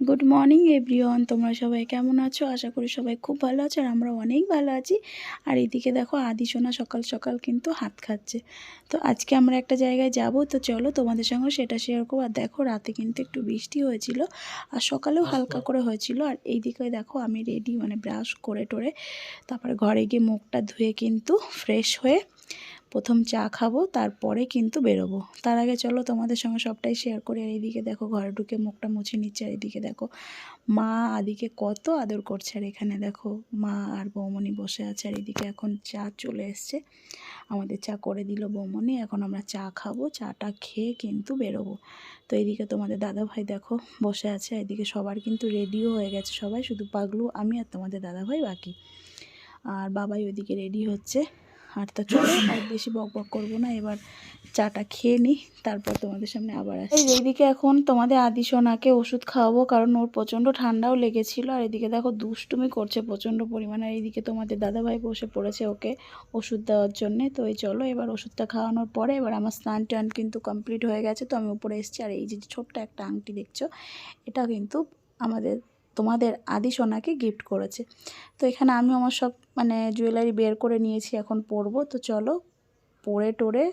Good morning everyone তোমরা সবাই কেমন আছো? আশা করি সবাই খুব ভালো আছো আর আমরা অনেক ভালো আছি। আর এদিকে দেখো আদি সোনা সকাল সকাল কিন্তু হাত খাচ্ছে। তো আজকে আমরা একটা জায়গায় যাব তো চলো তোমাদের সঙ্গে সেটা শেয়ার করব। আর দেখো রাতে কিন্তু একটু বৃষ্টি হয়েছিল আর সকালেও হালকা করে হয়েছিল। আর এইদিকে দেখো আমি রেডি মানে ব্রাশ করে টোরে তারপরে ঘরে গিয়ে মুখটা ধুয়ে কিন্তু ফ্রেশ হয়ে প্রথম চা খাব, তারপরে কিন্তু বেরোবো। তার আগে চলো তোমাদের সঙ্গে সবটাই শেয়ার করি। আর এইদিকে দেখো, ঘরে ঢুকে মুখটা মুছে নিচ্ছে। আর এইদিকে দেখো, মা আদিকে কত আদর করছে। আর এখানে দেখো, মা আর বৌমনি বসে আছে। আর এদিকে এখন চা চলে এসছে। আমাদের চা করে দিল বৌমনি এখন আমরা চা খাব, চাটা খেয়ে কিন্তু বেরোবো। তো এইদিকে তোমাদের দাদা ভাই দেখো বসে আছে। এদিকে সবার কিন্তু রেডিও হয়ে গেছে সবাই। শুধু পাগলু, আমি আর তোমাদের দাদা ভাই বাকি। আর বাবাই ওইদিকে রেডি হচ্ছে। আর তো চলো, আর বেশি বক বক করব না। এবার চাটা খেয়ে নিই, তারপর তোমাদের সামনে আবার আসি এই এইদিকে এখন তোমাদের আদি সোনাকে ওষুধ খাওয়াবো, কারণ ওর প্রচণ্ড ঠান্ডাও লেগেছিল। আর এদিকে দেখো, দুষ্টুমি করছে প্রচণ্ড পরিমাণে। আর এইদিকে তোমাদের দাদাভাই বসে পড়েছে ওকে ওষুধ দেওয়ার জন্যে। তো এই চলো, এবার ওষুধটা খাওয়ানোর পরে এবার আমার স্নান টান কিন্তু কমপ্লিট হয়ে গেছে। তো আমি উপরে এসেছি। আর এই যে ছোট্ট একটা আংটি দেখছ, এটা কিন্তু আমাদের তোমাদের আদি সোনাকে গিফট করেছে। তো এখানে আমি আমার সব মানে জুয়েলারি বের করে নিয়েছি, এখন পরবো। তো চলো, পরে টোরে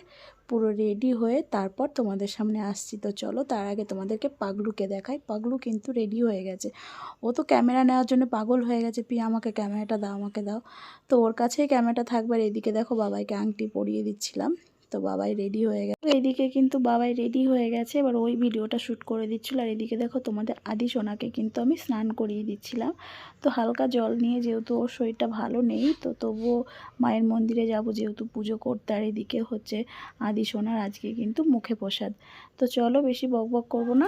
পুরো রেডি হয়ে তারপর তোমাদের সামনে আসছি। তো চলো, তার আগে তোমাদেরকে পাগলুকে দেখাই। পাগলু কিন্তু রেডি হয়ে গেছে। ও তো ক্যামেরা নেওয়ার জন্য পাগল হয়ে গেছে। পি আমাকে ক্যামেরাটা দাও, আমাকে দাও। তো ওর কাছেই ক্যামেরাটা থাকবে আর এদিকে দেখো বাবাইকে আংটি পরিয়ে দিচ্ছিলাম। তো বাবাই রেডি হয়ে গেছে। এদিকে কিন্তু বাবাই রেডি হয়ে গেছে, এবার ওই ভিডিওটা শ্যুট করে দিচ্ছিল। আর এদিকে দেখো তোমাদের আদি সোনাকে কিন্তু আমি স্নান করিয়ে দিচ্ছিলাম। তো হালকা জল নিয়ে যেহেতু ওর শরীরটা ভালো নেই, তো তবুও মায়ের মন্দিরে যাব যেহেতু পুজো করতে। আর এদিকে হচ্ছে আদি সোনার আজকে কিন্তু মুখে প্রসাদ। তো চলো বেশি বক বক করব না।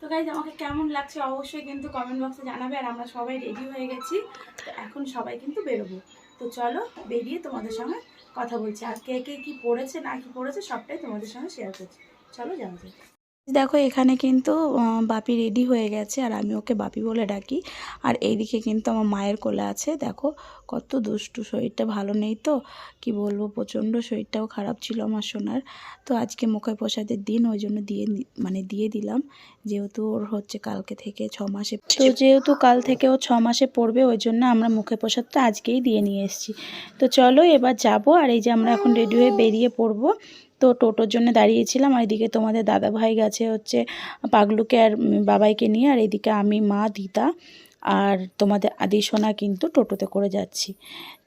তো গাইজ আমাকে কেমন লাগছে অবশ্যই কিন্তু কমেন্ট বক্সে জানাবে। আর আমরা সবাই রেডি হয়ে গেছি। তো এখন সবাই কিন্তু বেরোবো। তো চলো বেরিয়ে তোমাদের সঙ্গে কথা বলছি। আর কে কে কী পড়েছে, না কি পড়েছে, সবটাই তোমাদের সঙ্গে শেয়ার করছি। চলো যাওয়া যাক দেখো এখানে কিন্তু বাপি রেডি হয়ে গেছে আর আমি ওকে বাপি বলে ডাকি। আর এইদিকে কিন্তু আমার মায়ের কোলে আছে দেখো কত দুষ্টু শরীরটা ভালো নেই তো? কি বলব প্রচণ্ড শরীরটাও খারাপ ছিল আমার সোনার। তো আজকে মুখে প্রসাদের দিন ওই জন্য দিয়ে মানে দিয়ে দিলাম। যেহেতু ওর হচ্ছে কালকে থেকে ছ মাসে তো যেহেতু কাল থেকে ও ছ মাসে পড়বে ওই জন্য আমরা মুখে প্রসাদটা আজকেই দিয়ে নিয়ে এসেছি। তো চলো এবার যাব আর এই যে আমরা এখন রেডি হয়ে বেরিয়ে পড়ব। তো টোটোর জন্য দাঁড়িয়েছিলাম আর এদিকে তোমাদের দাদা ভাই গেছে হচ্ছে পাগলুকে আর বাবাইকে নিয়ে আর এদিকে আমি, মা, দিদা আর তোমাদের আদি, সোনা কিন্তু টোটোতে করে যাচ্ছি।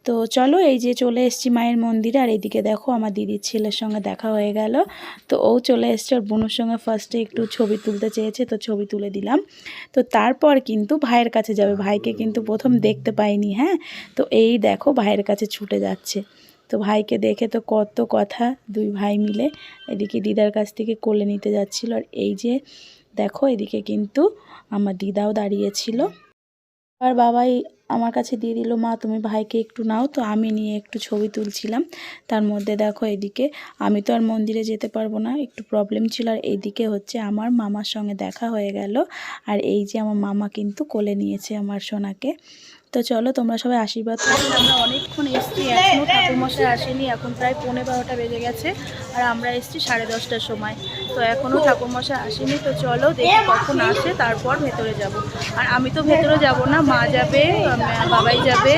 তো চলো এই যে চলে এসেছি মায়ের মন্দিরে আর এদিকে দেখো আমার দিদির ছেলের সঙ্গে দেখা হয়ে গেল। তো ও চলে এসছে, ওর বোনের সঙ্গে ফার্স্টে একটু ছবি তুলতে চেয়েছে, তো ছবি তুলে দিলাম। তো তারপর কিন্তু ভাইয়ের কাছে যাবে, ভাইকে কিন্তু প্রথম দেখতে পাইনি হ্যাঁ? তো এই দেখো ভাইয়ের কাছে ছুটে যাচ্ছে। তো ভাইকে দেখে তো কত কথা দুই ভাই মিলে এদিকে দিদার কাছ থেকে কোলে নিতে যাচ্ছিল। আর এই যে দেখো, এদিকে কিন্তু আমার দিদাও দাঁড়িয়েছিল। আর বাবাই আমার কাছে দিয়ে দিল, মা, তুমি ভাইকে একটু নাও। তো আমি নিয়ে একটু ছবি তুলছিলাম। তার মধ্যে দেখো, এদিকে আমি তো আর মন্দিরে যেতে পারব না, একটু প্রবলেম ছিল। আর এইদিকে হচ্ছে আমার মামার সঙ্গে দেখা হয়ে গেল। আর এই যে আমার মামা কিন্তু কোলে নিয়েছে আমার সোনাকে। তো চলো তোমরা সবাই আশীর্বাদ করো। আমরা অনেকক্ষণ এসছি এখনও ঠাকুরমশাই আসেনি এখন প্রায় পৌনে বারোটা বেজে গেছে আর আমরা এসছি সাড়ে দশটার সময়। তো এখনও ঠাকুরমশাই আসেনি তো চলো দেখি কখন আসে তারপর ভেতরে যাব। আর আমি তো ভেতরে যাব না মা যাবে বাবাই যাবে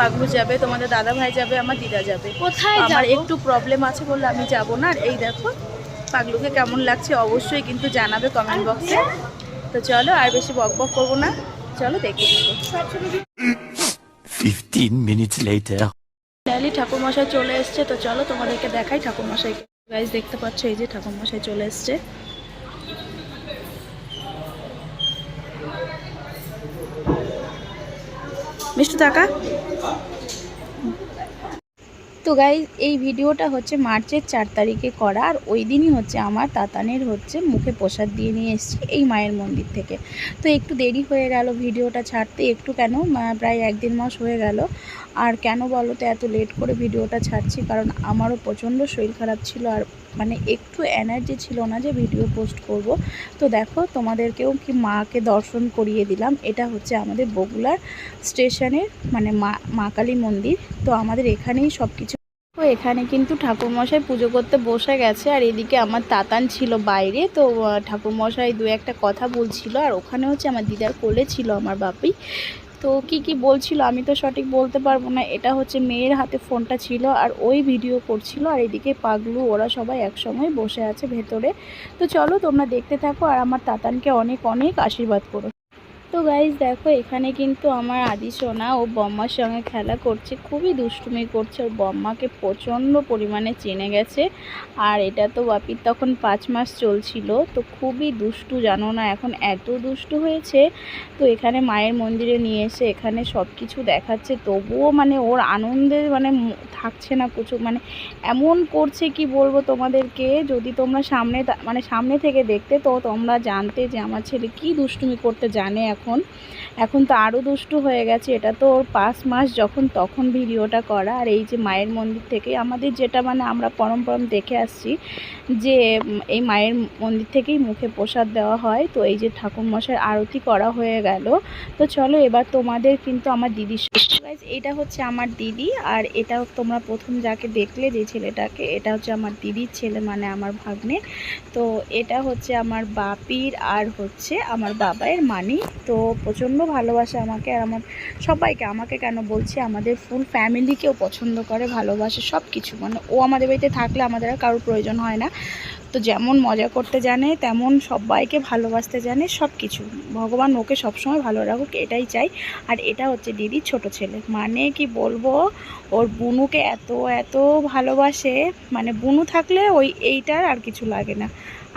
পাগলু যাবে তোমাদের দাদা ভাই যাবে আমার দিদা যাবে। কোথায় আমার একটু প্রবলেম আছে বলে আমি যাব না আর এই দেখো পাগলুকে কেমন লাগছে অবশ্যই কিন্তু জানাবে কমেন্ট বক্সে তো চলো আর বেশি বক বক করব না। চলো দেখতে থাকো 15 minutes later. ফাইনালি ঠাকুরমশাই চলে এসছে তো চলো তোমাদেরকে দেখাই ঠাকুরমশাইকে গাইজ দেখতে পাচ্ছ এই যে ঠাকুরমশাই চলে এসছে। মিষ্টি টাকা তো গাই এই ভিডিওটা হচ্ছে মার্চের চার তারিখে করা, আর ওই দিনই হচ্ছে আমার তাতানের হচ্ছে মুখে প্রসাদ দিয়ে নিয়ে এসছি এই মায়ের মন্দির থেকে। তো একটু দেরি হয়ে গেল ভিডিওটা ছাড়তে, একটু কেন? প্রায় এক মাস হয়ে গেল। আর কেন বলো তো, এত লেট করে ভিডিওটা ছাড়ছি, কারণ আমারও প্রচণ্ড শরীর খারাপ ছিল, আর মানে একটু এনার্জি ছিল না যে ভিডিও পোস্ট করব। তো দেখো, তোমাদেরকেও কি মাকে দর্শন করিয়ে দিলাম। এটা হচ্ছে আমাদের বগুলার স্টেশনের মানে মা মা কালী মন্দির। তো আমাদের এখানেই সব কিছু তো এখানে কিন্তু ঠাকুরমশাই পুজো করতে বসে গেছে। আর এদিকে আমার তাতান ছিল বাইরে। তো ঠাকুরমশাই দু একটা কথা বলছিল। আর ওখানে হচ্ছে আমার দিদার কোলে ছিল আমার বাপি। তো কি কি বলছিল আমি তো সঠিক বলতে পারব না। এটা হচ্ছে মেয়ের হাতে ফোনটা ছিল আর ওই ভিডিও করছিল আর এদিকে পাগলু, ওরা সবাই একসময় বসে আছে ভেতরে। তো চলো তোমরা দেখতে থাকো আর আমার তাতানকে অনেক অনেক আশীর্বাদ করো। তো গাইজ দেখো, এখানে কিন্তু আমার আদি সোনা ও বম্মার সঙ্গে খেলা করছে, খুবই দুষ্টুমি করছে। ওর বম্মাকে প্রচণ্ড পরিমাণে চেনে গেছে। আর এটা তো বাপির তখন পাঁচ মাস চলছিল, তো খুবই দুষ্টু, জানো না, এখন এত দুষ্টু হয়েছে। তো এখানে মায়ের মন্দিরে নিয়ে এসে এখানে সব কিছু দেখাচ্ছে। তবুও মানে ওর আনন্দে মানে থাকছে না প্রচুর মানে এমন করছে কি বলব তোমাদেরকে, যদি তোমরা সামনে মানে সামনে থেকে দেখতে তো তোমরা জানতে যে আমার ছেলে কি দুষ্টুমি করতে জানে এখন। এখন। এখন তো আরও দুষ্টু হয়ে গেছে, এটা তো ওর পাঁচ মাস যখন তখন ভিডিওটা করা। আর এই যে মায়ের মন্দির থেকে আমাদের যেটা মানে আমরা পরম্পরম পরম দেখে আসছি যে এই মায়ের মন্দির থেকেই মুখে প্রসাদ দেওয়া হয়। তো এই যে ঠাকুর মশাই আরতি করা হয়ে গেল। তো চলো এবার তোমাদের কিন্তু আমার দিদির গাইজ এটা হচ্ছে আমার দিদি আর এটা তোমরা প্রথম যাকে দেখলে যে ছেলেটাকে, এটা হচ্ছে আমার দিদির ছেলে মানে আমার ভাগ্নে। তো এটা হচ্ছে আমার বাপির আর হচ্ছে আমার বাবায়ের মানি। তো প্রচণ্ড ভালোবাসে আমাকে আর আমার সবাইকে, আমাকে কেন বলছি, আমাদের ফুল ফ্যামিলিকেও পছন্দ করে, ভালোবাসে সব কিছু মানে ও আমাদের বাড়িতে থাকলে আমাদের আর কারোর প্রয়োজন হয় না। তো যেমন মজা করতে জানে, তেমন সবাইকে ভালোবাসতে জানে সব কিছু ভগবান ওকে সবসময় ভালো রাখুক, এটাই চাই। আর এটা হচ্ছে দিদি ছোট ছেলে। মানে কি বলব, ওর বুনুকে এত এত ভালোবাসে। মানে বুনু থাকলে ওই এইটার আর কিছু লাগে না।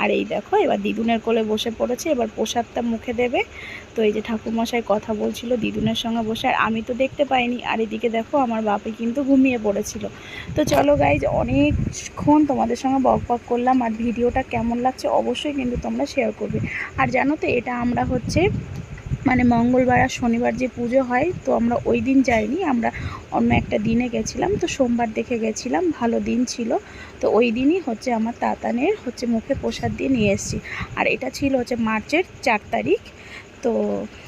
আর এই দেখো, এবার দিদুনের কোলে বসে পড়েছে, এবার প্রসাদটা মুখে দেবে। তো এই যে ঠাকুরমশাই কথা বলছিল দিদুনের সঙ্গে বসে, আর আমি তো দেখতে পাইনি। আর এদিকে দেখো, আমার বাপে কিন্তু ঘুমিয়ে পড়েছিল। তো চলো গাইজ অনেকক্ষণ তোমাদের সঙ্গে বক বক করলাম, আর ভিডিওটা কেমন লাগছে অবশ্যই কিন্তু তোমরা শেয়ার করবে। আর জানো তো, এটা আমরা হচ্ছে মানে মঙ্গলবার আর শনিবার যে পুজো হয়, তো আমরা ওই দিন যাইনি, আমরা অন্য একটা দিনে গেছিলাম, তো সোমবার দেখে গেছিলাম, ভালো দিন ছিল, তো ওই দিনই হচ্ছে আমার তাতানের হচ্ছে মুখে প্রসাদ দিয়ে নিয়ে এসেছি। আর এটা ছিল হচ্ছে মার্চের চার তারিখ, তো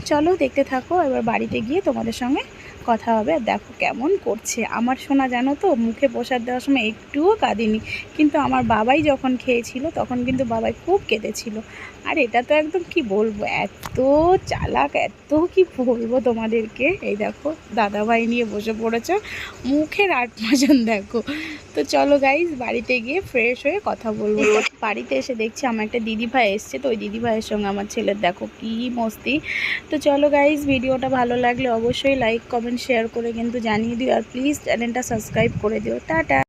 চলো দেখতে থাকো, এবার বাড়িতে গিয়ে তোমাদের সঙ্গে কথা হবে, আর দেখো কেমন করছে। আমার শোনা জানো তো, মুখে প্রসাদ দেওয়ার সময় একটুও কাঁদিনি, কিন্তু আমার বাবাই যখন খেয়েছিল, তখন কিন্তু বাবাই খুব কেঁদেছিল। আর এটা তো একদম কি বলব? এত চালাক, এত কি বলব তোমাদেরকে? এই দেখো, দাদাভাই নিয়ে বসে পড়েছে। মুখের আট মাজন দেখো। তো চলো গাইজ বাড়িতে গিয়ে ফ্রেশ হয়ে কথা বলব। বাড়িতে এসে দেখছি আমার একটা দিদিভাই এসছে। তো ওই দিদিভাইয়ের সঙ্গে আমার ছেলের দেখো কি মস্তি। তো চলো গাইজ ভিডিওটা ভালো লাগলে অবশ্যই লাইক কমেন্ট শেয়ার করে কিন্তু জানিয়ে দিও। আর প্লিজ চ্যানেলটা সাবস্ক্রাইব করে দিও। টাটা।